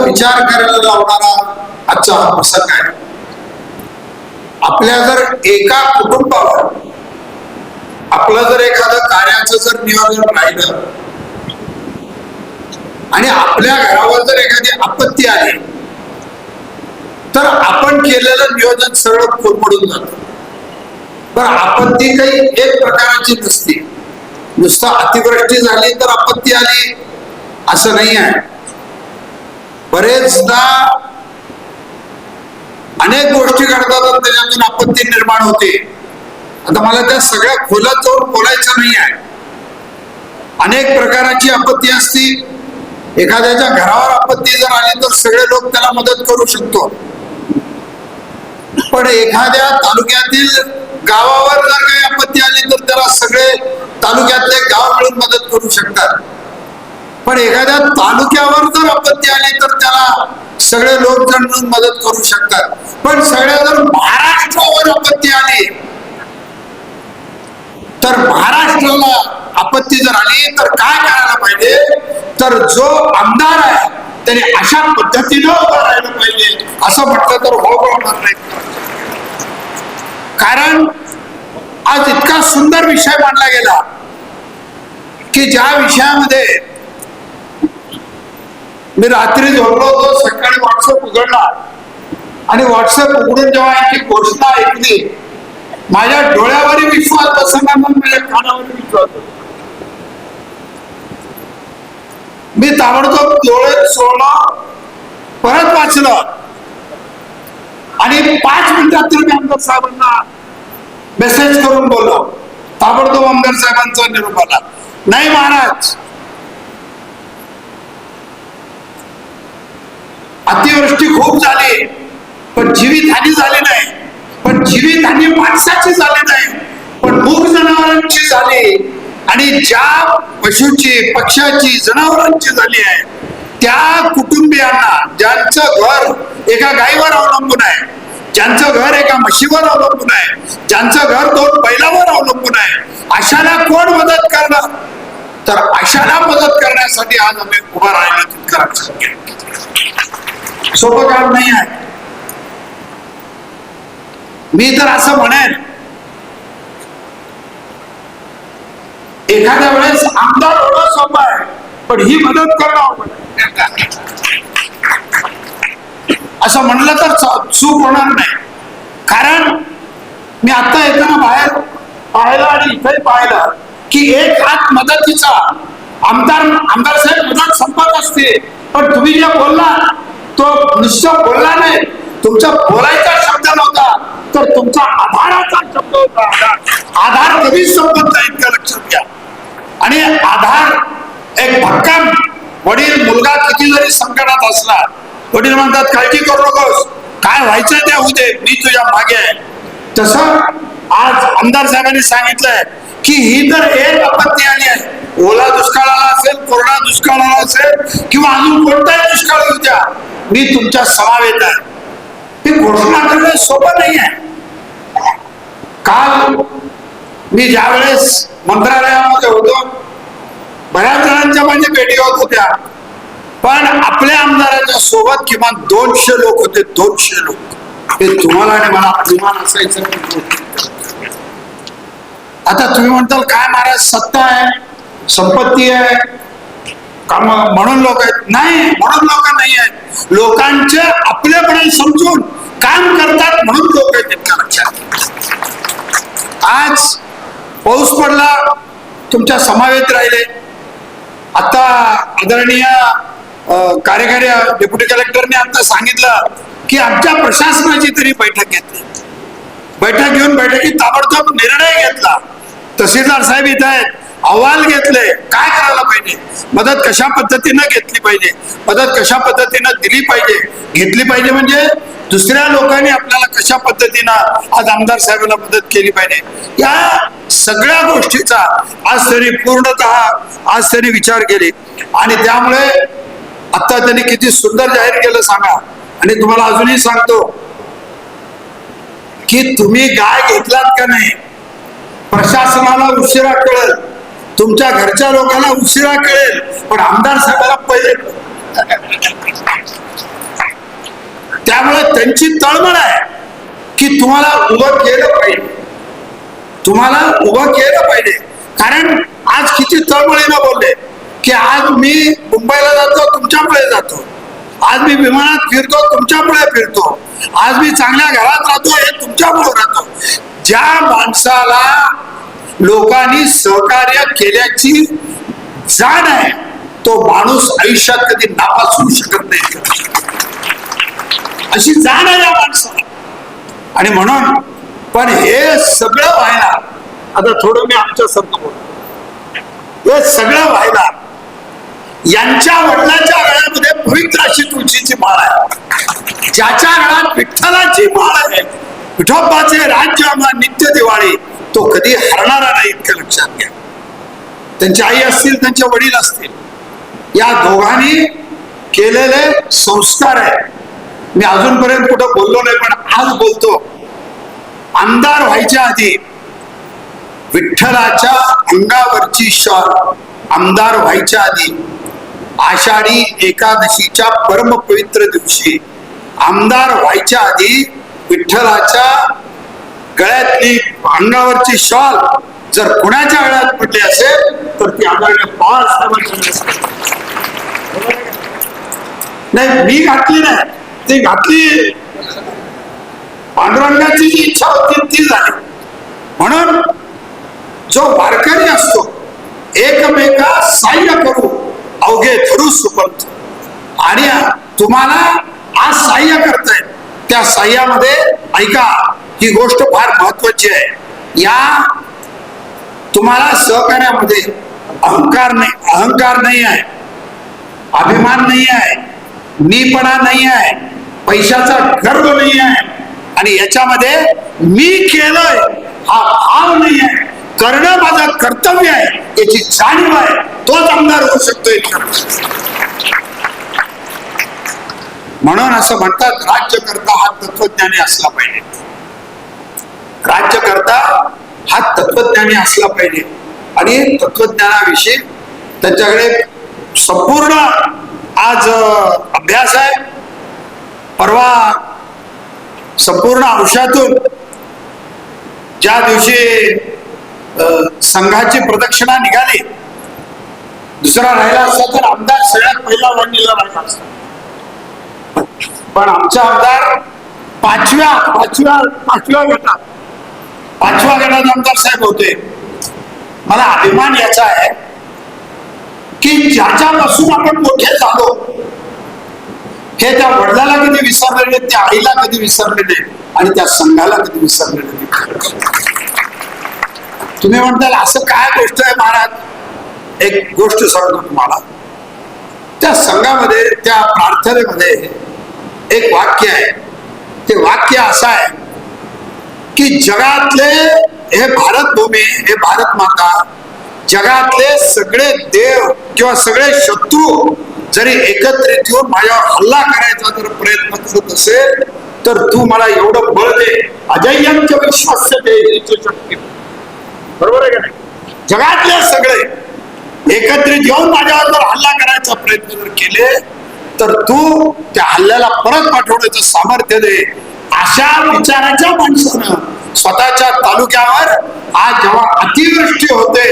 विचार करायला लावणारा आजचा हा प्रसंग आहे. आपल्या जर एका कुटुंबावर आपलं जर एखादं कार्याचं जर नियोजन राहिलं आणि आपल्या घरावर जर एखादी आपत्ती आली तर आपण केलेलं नियोजन सरळ कोरमडून जात. पण आपत्ती काही एक प्रकाराची नसते. नुसतं अतिवृष्टी झाली तर आपत्ती आली असं नाही आहे. बरेचदा अनेक गोष्टी घडतात आणि त्याच्यातून आपत्ती निर्माण होते. आता मला त्या सगळ्या खोलात जाऊन बोलायचं नाही आहे. अनेक प्रकाराची आपत्ती असती. एखाद्याच्या घरावर आपत्ती जर आली तर सगळे लोक त्याला मदत करू शकतो. पण एखाद्या तालुक्यातील गावावर जर काही आपत्ती आली तर त्याला सगळे तालुक्यातले गाव मिळून मदत करू शकतात. पण एखाद्या तालुक्यावर जर आपत्ती आली तर त्याला सगळे लोक जण मदत करू शकतात. पण सगळ्या जर महाराष्ट्रावर आपत्ती आली तर महाराष्ट्राला आपत्ती जर आली तर काय करायला पाहिजे? तर जो आमदार आहे त्याने अशा पद्धतीनं उभं राहिलं पाहिजे. असं म्हटलं तर हो होणार नाही? कारण आज इतका सुंदर विषय मांडला गेला की ज्या विषयामध्ये मी रात्री झोपलो होतो सकाळी व्हॉट्सअप उघडला. आणि व्हॉट्सअप उघडून जेव्हा याची घोषणा ऐकली माझ्या डोळ्यावरही विश्वास बसला म्हणून माझ्या कानावरही विश्वास मी ताबडतोब डोळे सोडलं परत वाचलं. आणि पाच मिनिटात तर मी आमदार साहेबांना मेसेज करून बोललो. ताबडतोब आमदार साहेबांचा निरोप आला. नाही महाराज अतिवृष्टी खूप झाली पण जीवितहानी झाली नाही. पण जीवितहानी माणसाची झाली नाही. पण मूळ जनावरांची झाली. आणि ज्या पशूची पक्षाची जनावरांची झाली आहे त्या कुटुंबियांना ज्यांचं घर एका गायीवर अवलंबून आहे ज्यांचं घर एका म्हशीवर अवलंबून आहे ज्यांचं घर दोन बैलावर अवलंबून आहे अशाला कोण मदत करणार? तर अशाला मदत करण्यासाठी आज आम्ही उभा राहिलो तितकं सोपं काम नाही आहे. मी तर असं म्हणेन एखाद्या वेळेस आमदार होणं सोपं आहे पण ही मदत करणं असं म्हणलं तर चूक होणार नाही. कारण मी आता येताना बाहेर पाहिलं आणि इथे पाहिलं की एक हात मदतीचा आमदार आमदार साहेब मदत संपत असते. पण तुम्ही जे बोलला तो नुसतं बोलला नाही. तुमच्या बोलायचा शब्द नव्हता. तर तुमचा आधाराचा शब्द होता आधार कधीच संपत नाही लक्षात घ्या. आणि आधार एक भक्कम वडील मुलगा किती जरी संकटात असला वडील म्हणतात काळजी करू नकोस? काय व्हायचं ते होऊ दे. मी तुझ्या मागे आहे. तसं आज आमदार साहेबांनी सांगितलंय की ही तर एक आपत्ती आली आहे. ओला दुष्काळ आला असेल कोरडा दुष्काळ आला असेल किंवा अजून कोणताही दुष्काळ येऊ द्या मी तुमच्या समावेत आहे. ही घोषणा करणं सोपं नाही आहे काल मी ज्यावेळेस मंत्रालयामध्ये होतो बऱ्याच जणांच्या माझ्या भेटी होत होत्या पण आपल्या आमदाराच्या सोबत किमान दोनशे लोक होते दोनशे लोक. हे तुम्हाला आणि मला अभिमान असायचं आता तुम्ही म्हणताल काय महाराज सत्ता आहे? संपत्ती आहे. काम म्हणून लोक आहेत. नाही म्हणून लोक नाही आहेत. लोकांचे आपलेपणे समजून काम करतात म्हणून लोक आहेत इतकं लक्षात. आज पाऊस पडला तुमच्या समावेत राहिले. आता आदरणीय कार्यकारी डेप्युटी कलेक्टरने आता सांगितलं की आमच्या प्रशासनाची तरी बैठक घेतली. बैठक घेऊन बैठकीत ताबडतोब निर्णय घेतला. तहसीलदार साहेब इथं आहेत. अहवाल घेतले. काय करायला पाहिजे? मदत कशा पद्धतीनं घेतली पाहिजे? मदत कशा पद्धतीनं दिली पाहिजे? घेतली पाहिजे म्हणजे दुसऱ्या लोकांनी आपल्याला कशा पद्धतीनं आज आमदार साहेबांना मदत केली पाहिजे? या सगळ्या गोष्टीचा आज त्यांनी पूर्णतः आज त्यांनी विचार केले. आणि त्यामुळे आता त्यांनी किती सुंदर जाहीर केलं सांगा. आणि तुम्हाला अजूनही सांगतो की तुम्ही गाय घेतलात का नाही? प्रशासनाला उशिरा कळेल. तुमच्या घरच्या लोकांना उशिरा कळेल पण आमदार साहेबांना पहिले त्यांची तळमळ आहे की तुम्हाला उभं केलं पाहिजे. तुम्हाला उभं केलं पाहिजे. कारण आज किती तळमळीनं बोलले की आज मी मुंबईला जातो तुमच्यामुळे जातो. आज मी विमानात फिरतो तुमच्यामुळे फिरतो. आज मी चांगल्या घरात राहतो हे तुमच्यामुळे राहतो. ज्या माणसाला लोकांनी सहकार्य केल्याची जाण आहे. तो माणूस आयुष्यात कधी नापास होऊ शकत नाही. अशी जाण आहे या माणसाला. आणि म्हणून पण हे सगळं व्हायला आता थोडं मी आमच्या संत बोलतो. हे सगळं व्हायला यांच्या वडिलांच्या गळ्यामध्ये पवित्र अशी तुळशीची माळ आहे. ज्याच्या गळ्यात विठ्ठलाची माळ आहे. विठोबाचे राज्य आम्हा नित्य दिवाळी. तो कधी हरणारा नाही इतकं लक्षात घ्या. त्यांची आई असतील त्यांचे वडील असतील या दोघांनी केलेले संस्कार आहे मी अजूनपर्यंत कुठं बोललो नाही पण आज बोलतो. आमदार व्हायच्या आधी विठ्ठलाच्या अंगावरची शॉल आमदार व्हायच्या आधी आषाढी एकादशीच्या परमपवित्र दिवशी आमदार व्हायच्या आधी विठ्ठलाच्या गळ्यातली अंगावरची शॉल जर कुणाच्या गळ्यात पडली असेल तर ती आदरणीय पवार नाही मी घातली नाही. ती घातली. पांडुरंगाची जी इच्छा होती ती झाली. म्हणून जो वारकरी असतो एकमेका साह्य करू अवघे धरू सुपंत आणि तुम्हाला आज साह्य करतायत. त्या साह्यामध्ये ऐका ही गोष्ट फार महत्वाची आहे. या तुम्हाला सहकार्यामध्ये अहंकार नाही अहंकार नाही आहे. अभिमान नाही आहे. मीपणा नाही आहे. पैशाचा गर्व नाही आहे. आणि याच्यामध्ये मी केलंय हा भाव नाही आहे. करणं माझं कर्तव्य आहे. याची जाणीव आहे. तोच आमदार होऊ शकतोय. म्हणून असं म्हणतात राज्यकर्ता हा तत्वज्ञानी असला पाहिजे. राज्यकर्ता हा तत्वज्ञानी असला पाहिजे. आणि तत्वज्ञानाविषयी त्यांच्याकडे संपूर्ण आज अभ्यास आहे. परवा संपूर्ण अंशातून ज्या दिवशी अं, संघाची प्रदक्षिणा निघाली दुसरा राहिला असता तर आमदार सगळ्यात पहिला लाईनीला राहिला असता. पण आमचा आमदार पाचव्या पाचव्या पाचव्या गटात पाचव्या गटात आमदार साहेब होते. मला अभिमान याचा आहे की ज्याच्यापासून आपण मोठे झालो हे त्या वडिलाला कधी विसरले नाही त्या आईला कधी विसरले नाही आणि त्या संघाला कधी विसरले नाही तुम्ही म्हणताल असं काय गोष्ट आहे महाराज? एक गोष्ट सांगतो तुम्हाला. त्या संघामध्ये त्या प्रार्थनेमध्ये एक वाक्य आहे. ते वाक्य असं आहे की जगातले हे भारत भूमी हे भारत माता जगातले सगळे देव किंवा सगळे शत्रू जरी एकत्रित येऊन माझ्यावर हल्ला करायचा जर प्रयत्न करत असेल तर तू मला एवढं बळ दे. अजय्यांच्या विश्वास शक्ती बरोबर आहे का नाही? जगातले सगळे एकत्रित येऊन माझ्यावर जर हल्ला करायचा प्रयत्न जर केले तर तू त्या हल्ल्याला परत पाठवण्याचं सामर्थ्य दे. अशा विचाराच्या माणसानं स्वतःच्या तालुक्यावर आज जेव्हा अतिवृष्टी होते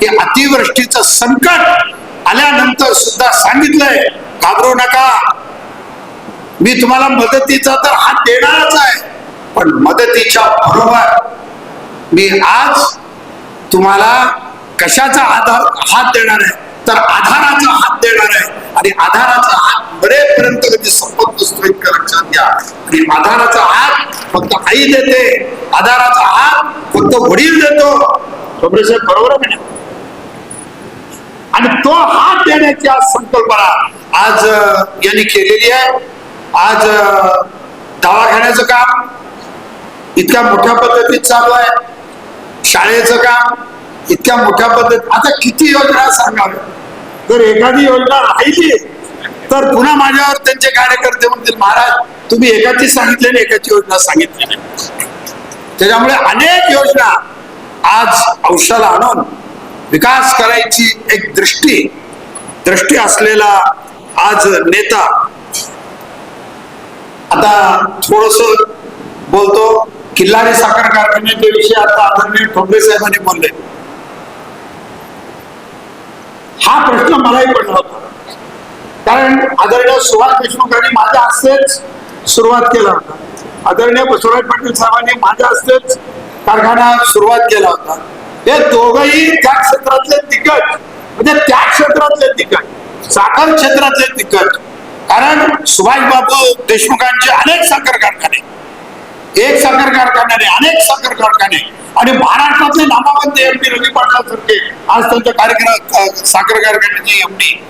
हे अतिवृष्टीचं संकट आल्यानंतर सुद्धा सांगितलंय घाबरू नका. मी तुम्हाला मदतीचा तर हात देणारच आहे पण मदतीच्या बरोबर मी आज तुम्हाला कशाचा आधार हात देणार आहे? तर आधाराचा हात देणार घ्या आधाराचा हात फक्त आई देते. आधाराचा हात फक्त वडील देतो. सोबरेसाहेब बरोबर आहे आणि तो हात देण्याची आज संकल्पना आज यांनी केलेली आहे. आज दवाखान्याचं काम इतक्या मोठ्या पद्धतीत चालू आहे. शाळेचं काम इतक्या मोठ्या पद्धतीत. आता किती योजना सांगाव्या जर एखादी योजना राहिली तर पुन्हा माझ्यावर त्यांचे कार्यकर्ते म्हणतील महाराज तुम्ही एकाची सांगितले आणि एकाची योजना सांगितली नाही. त्याच्यामुळे अनेक योजना आज औषध आणून विकास करायची एक दृष्टी दृष्टी असलेला आज नेता. आता थोडस बोलतो किल्लारी साखर कारखान्याच्या विषयी आता आदरणीय ठोंबरे साहेबांनी बोलले. हा प्रश्न मलाही पडला होता. कारण आदरणीय सुभाष देशमुखांनी माझ्या हस्तेच सुरुवात केला होता. आदरणीय बसवराज पाटील साहेबांनी माझ्या हस्तेच कारखाना सुरुवात केला होता. हे दोघही त्या क्षेत्रातले दिग्गज म्हणजे त्या क्षेत्रातले दिग्गज साखर क्षेत्रातले दिग्गज कारण सुभाष बाबू देशमुखांचे अनेक साखर कारखाने एक साखर कारखान्याने अनेक साखर कारखाने आणि महाराष्ट्रातले नामावंत एमडी रवी पाटलासारखे आज त्यांच्या कार्यक्रम साखर कारखान्याचे एमडी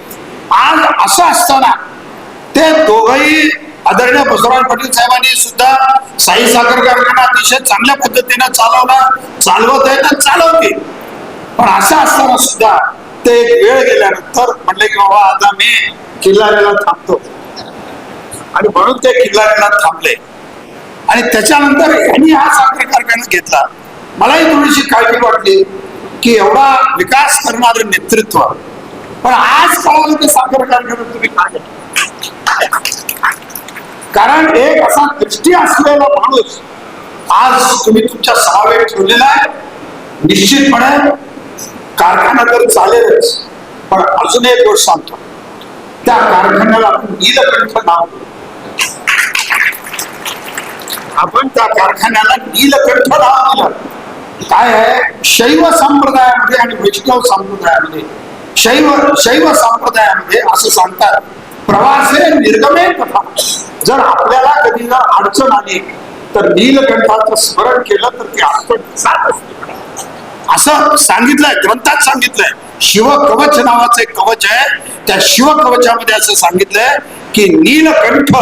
आज असं असताना ते दोघही आदरणीय बसवराज पाटील साहेबांनी सुद्धा साई साखर कारखाना अतिशय चांगल्या पद्धतीने चालवला चालवत आहे तर चालवतील पण असं असताना सुद्धा ते एक वेळ गेल्यानंतर म्हणले की बाबा आता मी किल्लाऱ्याला थांबतो. आणि म्हणून ते किल्लाऱ्याला थांबले. आणि त्याच्यानंतर यांनी हा साखर कारखाना घेतला. मलाही थोडीशी काळजी वाटली की एवढा विकास करणारं नेतृत्व. पण आज कळालं ते साखर कारखाना तुम्ही काय कारण एक असा दृष्टी असलेला माणूस आज तुम्ही तुमच्या समावेश ठेवलेला आहे. निश्चितपणे कारखाना तर चालेलच. पण अजून एक गोष्ट सांगतो. त्या कारखान्याला आपण नीलकंठ नाव आपण त्या कारखान्याला नीलकंठ नाव दिलं. काय आहे? शैव संप्रदायामध्ये आणि वैष्णव संप्रदायामध्ये. शैव शैव संप्रदायामध्ये असं सांगतात. प्रवासे निर्गमे कथा जर आपल्याला कधी जर अडचण आली तर नीलकंठाचं स्मरण केलं तर ती अडचण जात असते. असं सांगितलंय ग्रंथात सांगितलंय. शिव कवच नावाचं एक कवच आहे. त्या शिव कवचामध्ये असं सांगितलंय की नीलकंठ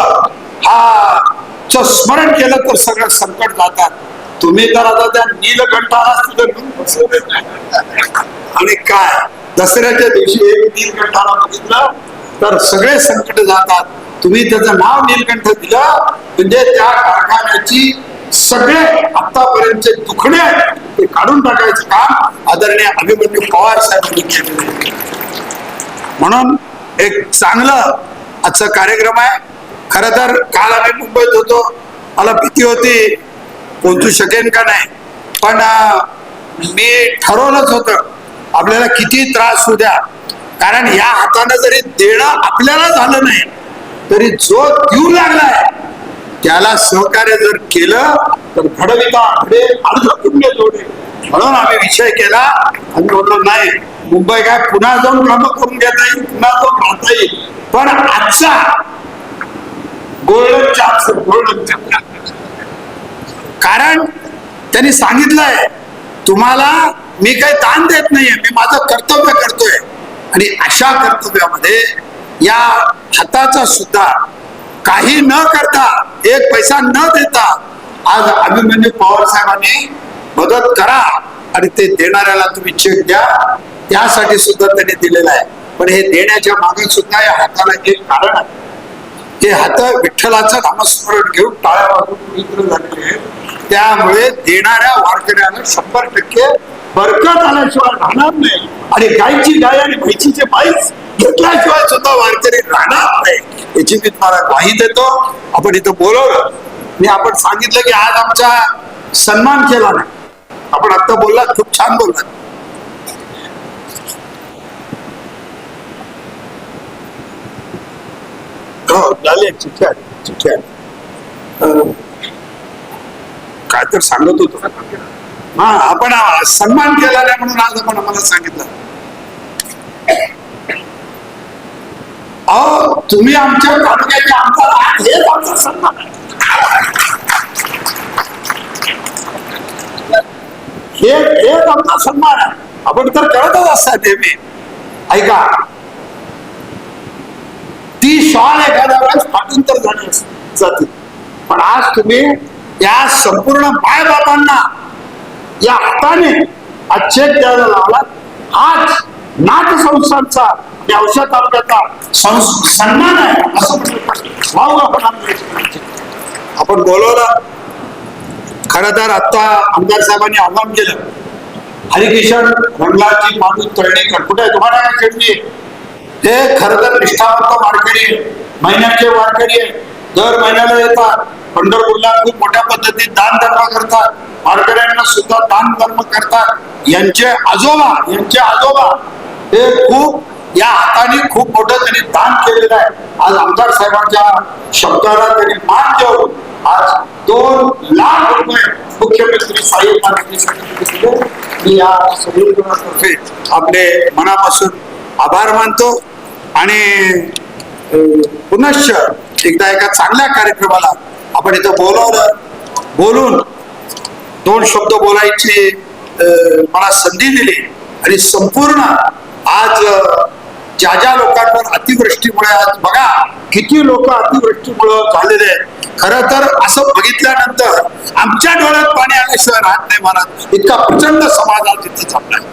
हा च स्मरण केलं तर सगळं संकट जातात तुम्ही तर आता त्या नीलकंठाला आणि काय? दसऱ्याच्या दिवशी एक नीलकंठाला बघितलं तर सगळे संकट जातात. तुम्ही त्याचं नाव नीलकंठ दिलं. म्हणजे त्या कारखान्याची सगळे आतापर्यंतचे दुखणे ते काढून टाकायचं काम आदरणीय अभिमन्यू पवार साहेबांनी केलेलं म्हणून एक चांगलं आजचा कार्यक्रम आहे. खर तर काल आम्ही मुंबईत होतो. मला भीती होती. पोहोचू शकेन का नाही? पण मी ठरवलंच होतं. आपल्याला किती त्रास होऊ द्या. कारण या हाताने जरी देणं आपल्याला झालं नाही तरी जो देऊ लागलाय त्याला सहकार्य जर केलं तर घडविता आकडे अर्ध कुंड जोडे. म्हणून आम्ही विषय केला आणि म्हणलो नाही मुंबई काय पुन्हा जाऊन काम करून घेता येईल पुन्हा जाऊन राहता येईल. पण आजचा गोल्डन चान्स गोल्डन चान्स कारण त्यांनी सांगितलंय तुम्हाला मी काही ताण देत नाहीये मी माझं कर्तव्य करतोय. आणि अशा कर्तव्यामध्ये या हाताचा सुद्धा काही न करता एक पैसा न देता आज अभिमन्यू पवार साहेबांनी मदत करा आणि ते देणाऱ्याला तुम्ही चेक द्या. त्यासाठी सुद्धा त्यांनी दिलेलं आहे. पण हे देण्याच्या मागे सुद्धा या हाताला एक कारण आहे. हे हात विठ्ठलाचं नामस्मरण घेऊन टाळ्या वाजवून पवित्र झालेले त्यामुळे देणाऱ्या वारकऱ्याला शंभर टक्के बरकत आल्याशिवाय राहणार नाही. आणि गायची गाय आणि म्हैशीचे बाईच घेतल्याशिवाय सुद्धा वारकरी राहणार नाही. याची मी तुम्हाला ग्वाही देतो. आपण इथं बोलवलं. मी आपण सांगितलं की आज आमचा सन्मान केला नाही. आपण आता बोललात खूप छान बोललात. हो झाले काय तर सांगत होतो. हा आपण सन्मान केला नाही म्हणून आज आपण आम्हाला सांगितलं. अहो तुम्ही आमच्या तालुक्याचे आमदार आहात हेच आमचा सन्मान हे हेच आमचा सन्मान आहे. आपण तर करतच असतात नेहमी ऐका. ती शॉल एखाद्या वेळेस फाटून तर झाली जाते. पण आज तुम्ही या संपूर्ण माय बाबांना या हाताने अच्छेद द्यायला लावला. हाच नाथ संस्थांचा आणि औषध तालुक्याचा सन्मान आहे असं म्हणलं आपण आपण बोलवलं. खर तर आता आमदार साहेबांनी आव्हान केलं. हरिकिशन रंगलाची माणूस तळणी कुठे? तुम्हाला काय खेळली ते खर तर निष्ठावंत वारकरी आहे. महिन्याचे वारकरी आहे. दर महिन्याला येतात. पंढरपूरला खूप मोठ्या पद्धतीत दान धर्म करतात. मारकऱ्यांना सुद्धा दान धर्म करतात. यांचे आजोबा यांचे आजोबा हे खूप या हाताने खूप मोठं त्यांनी दान केलेलं आहे. आज आमदार साहेबांच्या शब्दाला त्यांनी मान देऊन आज दोन लाख रुपये मुख्यमंत्री साहेब मी या संयोजनातर्फे आपले मनापासून आभार मानतो आणि पुनश्च एकदा एका चांगल्या कार्यक्रमाला आपण इथं बोलवलं. बोलून दोन शब्द बोलायची मला संधी दिली. आणि संपूर्ण आज ज्या ज्या लोकांवर अतिवृष्टीमुळे आज बघा किती लोक अतिवृष्टीमुळे झालेले आहेत. तर असं बघितल्यानंतर आमच्या डोळ्यात पाणी आल्याशिवाय राहत नाही मनात इतका प्रचंड समाजात आज तिथं चाललाय.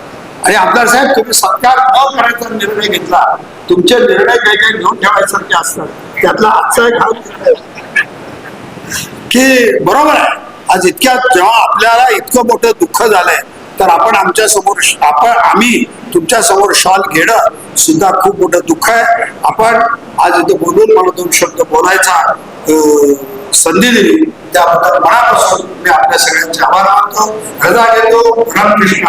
आणि आमदार साहेब तुम्ही सत्कार न करायचा निर्णय घेतला. तुमचे निर्णय काही काही घेऊन ठेवायसारखे असतात. त्यातला आजचा एक हा की बरोबर आहे. आज इतक्या जेव्हा आपल्याला इतकं मोठं दुःख झालंय तर आपण आमच्यासमोर आपण आम्ही तुमच्यासमोर शॉल घेणं सुद्धा खूप मोठं दुःख आहे. आपण आज इथं बोलून मला दोन शब्द बोलायचा अं, संधी दिली. त्याबद्दल मनापासून मी आपल्या सगळ्यांचे आभार मानतो. रजा घेतो. रामकृष्ण.